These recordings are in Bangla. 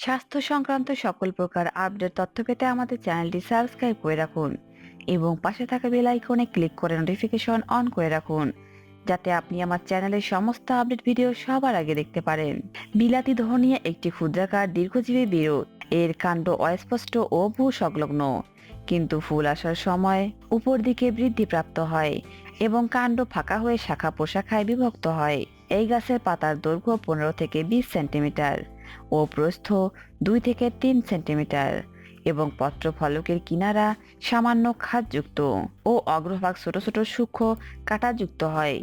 স্বাস্থ্য সংক্রান্ত সকল প্রকার আপডেট তথ্য পেতে আমাদের চ্যানেলটি সাবস্ক্রাইব করে রাখুন এবং পাশে থাকা বেল আইকনে ক্লিক করে নোটিফিকেশন অন করে রাখুন, যাতে আপনি আমার চ্যানেলের সমস্ত আপডেট ভিডিও সবার আগে দেখতে পারেন। বিলাতি ধনিয়া একটি ক্ষুদ্রাকার দীর্ঘজীবী বিরোধ, এর কাণ্ড অস্পষ্ট ও ভূ সংলগ্ন কিন্তু ফুল আসার সময় উপর দিকে বৃদ্ধিপ্রাপ্ত হয় এবং কাণ্ড ফাঁকা হয়ে শাখা পোশাখায় বিভক্ত হয়। এই গাছের পাতার দৈর্ঘ্য পনেরো থেকে বিশ সেন্টিমিটার ও প্রস্থ দুই থেকে তিন সেন্টিমিটার এবং পত্র ফলকের কিনারা সামান্য খাদযুক্ত ও অগ্রভাগ ছোট ছোট সূক্ষ্ম কাঁটাযুক্ত হয়।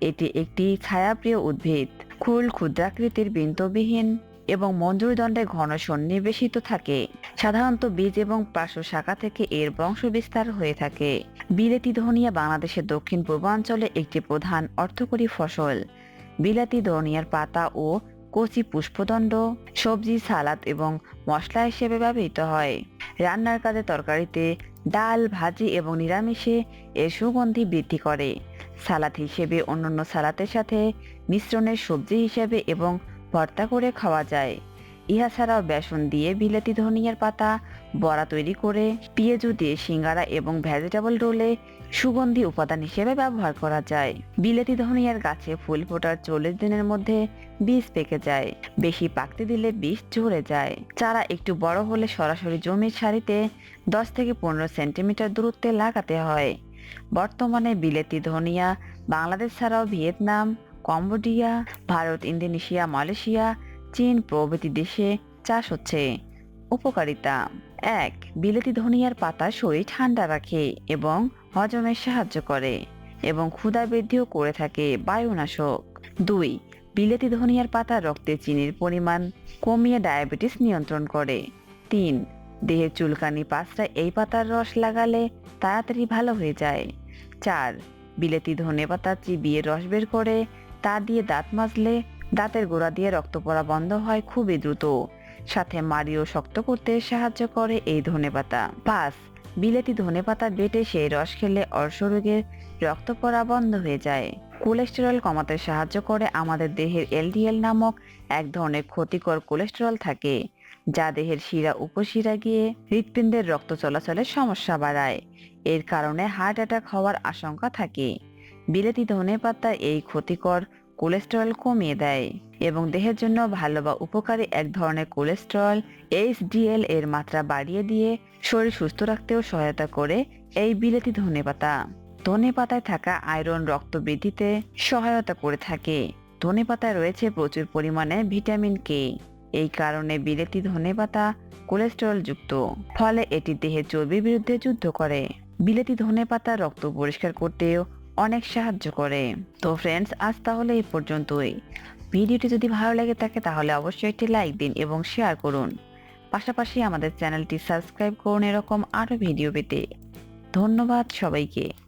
এটি একটি ছায়াপ্রিয় উদ্ভিদ, খুল ক্ষুদ্রাকৃতির বিন্দুবিহীন এবং মঞ্জুরদণ্ডে ঘন সন্নিবেশিত থাকে। সাধারণত বীজ এবং পার্শ্ব শাখা থেকে এর বংশ বিস্তার হয়ে থাকে। বিলেতি ধনিয়া বাংলাদেশের দক্ষিণ পূর্বাঞ্চলে একটি প্রধান অর্থকরী ফসল। বিলাতি ধনিয়ার পাতা ও কচি পুষ্পদণ্ড, সবজি, সালাদ এবং মশলা হিসেবে ব্যবহৃত হয়। রান্নার কাজে তরকারিতে ডাল, ভাজি এবং নিরামিষে এর সুগন্ধি বৃদ্ধি করে। সালাদ হিসেবে অন্যান্য সালাতের সাথে মিশ্রণের সবজি হিসেবে এবং ভর্তা করে খাওয়া যায়। ইহা ছাড়াও বেসন দিয়ে বিলেতি ধনিয়ার পাতা, বড়া তৈরি করে, পেঁয়াজু দিয়ে সিঙ্গারা এবং ভেজিটেবল রোলে সুগন্ধি উপাদান হিসেবে ব্যবহার করা যায়। বিলেতি ধনিয়ার গাছে ফুল ফোটার চল্লিশ দিনের মধ্যে বীজ পেকে যায়। বেশি পাকতে দিলে বীজ ঝরে যায়। চারা একটু বড় হলে সরাসরি জমির সারিতে দশ থেকে পনেরো সেন্টিমিটার দূরত্বে লাগাতে হয়। বর্তমানে বিলেতি ধনিয়া বাংলাদেশ ছাড়াও Vietnam, Cambodia, Bharat, Indonesia, Malaysia চীন প্রভৃতি দেশে চাষ হচ্ছে। উপকারিতা এক, বিলেতি ধনিয়ার পাতা শরীর ঠান্ডা রাখে এবং হজমে সাহায্য করে এবং ক্ষুধা বৃদ্ধিও করে থাকে বায়ুনাশক। দুই, বিলেতি ধনিয়ার পাতা রক্তে চিনির পরিমাণ কমিয়ে ডায়াবেটিস নিয়ন্ত্রণ করে। তিন, দেহের চুলকানি পাঁচটা এই পাতার রস লাগালে তাড়াতাড়ি ভালো হয়ে যায়। চার, বিলেতি ধনে পাতা চিবিয়ে রস বের করে তা দিয়ে দাঁত মাজলে দাঁতের গোড়া দিয়ে রক্ত পড়া বন্ধ হয় খুবই দ্রুত। সাথে মাড়িও শক্ত করতে সাহায্য করে এই ধনেপাতা। পাঁচ বিলেতি ধনেপাতা বেটে সেই রস খেলে অর্শ রোগের রক্ত পড়া বন্ধ হয়ে যায়। কোলেস্টেরল কমাতে সাহায্য করে আমাদের দেহের এলডিএল নামক এক ধরনের ক্ষতিকর কোলেস্টেরল থাকে, যা দেহের শিরা উপশিরা গিয়ে হৃৎপিণ্ডের রক্ত চলাচলের সমস্যা বাড়ায়। এর কারণে হার্ট অ্যাটাক হওয়ার আশঙ্কা থাকে। বিলেতি ধনেপাতা এই ক্ষতিকর কোলেস্টেরল কমিয়ে দেয় এবং দেহের জন্য ভালো বা উপকারী এক ধরনের কোলেস্টেরল এইচডিএল এর মাত্রা বাড়িয়ে দিয়ে শরীর সুস্থ রাখতেও সহায়তা করে এই বিলেতি ধনেপাতা ধনে পাতায় থাকা আয়রন রক্ত বৃদ্ধিতে সহায়তা করে থাকে। ধনে পাতায় রয়েছে প্রচুর পরিমাণে ভিটামিন কে। এই কারণে বিলেতি ধনে পাতা কোলেস্টেরল যুক্ত। ফলে এটি দেহের চর্বির বিরুদ্ধে যুদ্ধ করে। বিলেতি ধনে পাতা রক্ত পরিষ্কার করতেও অনেক সাহায্য করে। তো ফ্রেন্ডস আজ তাহলে এই পর্যন্তই। ভিডিওটি যদি ভালো লাগে থাকে, তাহলে অবশ্যই একটি লাইক দিন এবং শেয়ার করুন। পাশাপাশি আমাদের চ্যানেলটি সাবস্ক্রাইব করুন এরকম আরও ভিডিও পেতে। ধন্যবাদ সবাইকে।